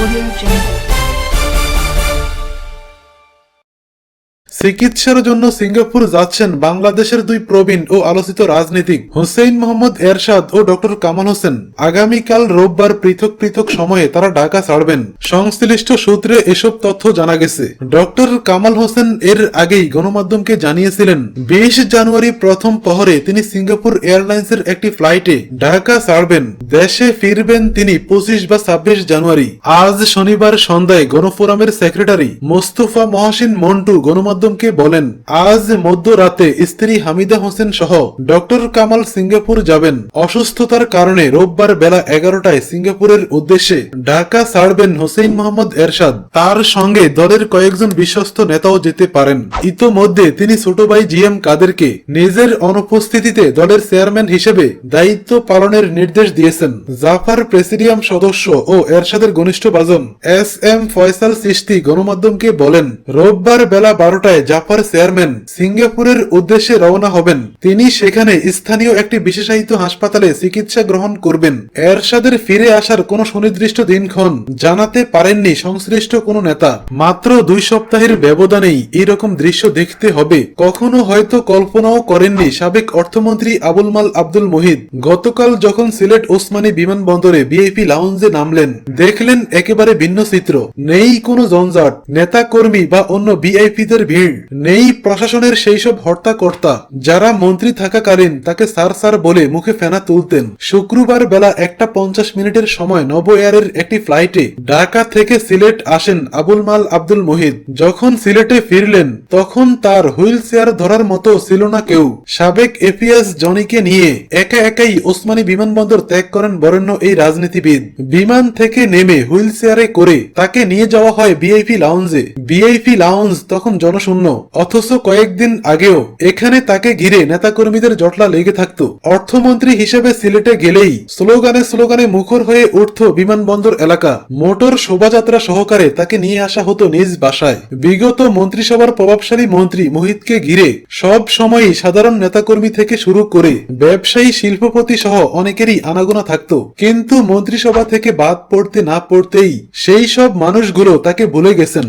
Audio Jungle. চিকিৎসার জন্য Singapore যাচ্ছেন বাংলাদেশের দুই প্রবীণ ও আলোচিত রাজনীতিক, হুসেইন মোহাম্মদ এরশাদ ও ডক্টর কামাল হোসেন। আগামীকাল রোববার পৃথক পৃথক সময়ে তারা ঢাকা ছাড়বেন। সংশ্লিষ্ট সূত্রে এসব তথ্য জানা গেছে। ডক্টর কামাল হোসেন এর আগেই গণমাধ্যমকে জানিয়েছিলেন, বিশ জানুয়ারি প্রথম পহরে তিনি সিঙ্গাপুর এয়ারলাইন্সের একটি ফ্লাইটে ঢাকা ছাড়বেন। দেশে ফিরবেন তিনি পঁচিশ বা ছাব্বিশ জানুয়ারি। আজ শনিবার সন্ধ্যায় গণফোরামের সেক্রেটারি মোস্তফা মহাসিন মন্টু গণমাধ্যমকে বলেন, আজ মধ্যরাতে স্ত্রী হামিদা হোসেন সহ ডক্টর কামাল সিঙ্গাপুর যাবেন। অসুস্থতার কারণে রোববার বেলা এগারোটায় সিঙ্গাপুরের উদ্দেশ্যে ঢাকা ছাড়বেন হোসেন মোহাম্মদ এরশাদ। তার সঙ্গে দলের কয়েকজন বিশ্বস্ত নেতাও যেতে পারেন। ইতোমধ্যে তিনি ছোট ভাই জি এম কাদেরকে নিজের অনুপস্থিতিতে দলের চেয়ারম্যান হিসেবে দায়িত্ব পালনের নির্দেশ দিয়েছেন। জাফার প্রেসিডিয়াম সদস্য ও এরশাদের ঘনিষ্ঠ বাজন এস এম ফয়সাল সৃষ্টি গণমাধ্যমকে বলেন, রোববার বেলা বারোটায় জাফার চেয়ারম্যান সিঙ্গাপুরের উদ্দেশ্যে রওনা হবেন। তিনি সেখানে স্থানীয় একটি বিশেষায়িত হাসপাতালে চিকিৎসা গ্রহণ করবেন। এরশাদের ফিরে আসার কোনো সুনির্দিষ্ট দিনক্ষণ জানাতে পারেননি সংশ্লিষ্ট কোনো নেতা। মাত্র দুই সপ্তাহের ব্যবধানেই এরকম দৃশ্য দেখতে হবে। কখনো হয়তো কল্পনাও করেননি সাবেক অর্থমন্ত্রী আবুল মাল আব্দুল মুহিদ। গতকাল যখন সিলেট ওসমানী বিমানবন্দরে বিআইপি লাউঞ্জে নামলেন, দেখলেন একেবারে ভিন্ন চিত্র। নেই কোনো জঞ্জাট। নেতা কর্মী বা অন্য ভিআইপিদের ভিড়। নেই। প্রশাসনের সেই সব হর্তাকর্তা। যারা মন্ত্রী থাকাকালীন তাকে স্যার স্যার বলে মুখে ফেনা তুলতেন। শুক্রবার বেলা একটা পঞ্চাশ মিনিটের সময় নব এয়ারের একটি ফ্লাইটে ঢাকা থেকে সিলেট আসেন আবুল মাল আব্দুল মুহিদ যখন সিলেটে ফিরলেন, তখন তার হুইল চেয়ার ধরার মতো ছিল না কেউ। সাবেক এপিএস জনিকে নিয়ে একা একাই ওসমানী বিমানবন্দর ত্যাগ করেন বরেণ্য এই রাজনীতিবিদ। বিমান থেকে নেমে হুইল চেয়ারে করে তাকে নিয়ে যাওয়া হয় বিআইপি লাউঞ্জে। বিআইপি লাউঞ্জ তখন জনশূন্য অথচ কয়েকদিন আগেও এখানে তাকে ঘিরে নেতাকর্মীদের জটলা লেগে থাকতো। অর্থমন্ত্রী হিসেবে সিলেটে গেলেই স্লোগানে স্লোগানে মুখর হয়ে উঠত বিমানবন্দর এলাকা। মোটর শোভাযাত্রা সহকারে তাকে নিয়ে আসা হতো নিজ বাসায়। বিগত মন্ত্রিসভার প্রভাবশালী মন্ত্রী মোহিতকে ঘিরে সব সময়ই সাধারণ নেতাকর্মী থেকে শুরু করে ব্যবসায়ী, শিল্পপতি সহ অনেকেরই আনাগোনা থাকতো। কিন্তু মন্ত্রিসভা থেকে বাদ পড়তে না পড়তেই সেই সব মানুষগুলো তাকে ভুলে গেছেন।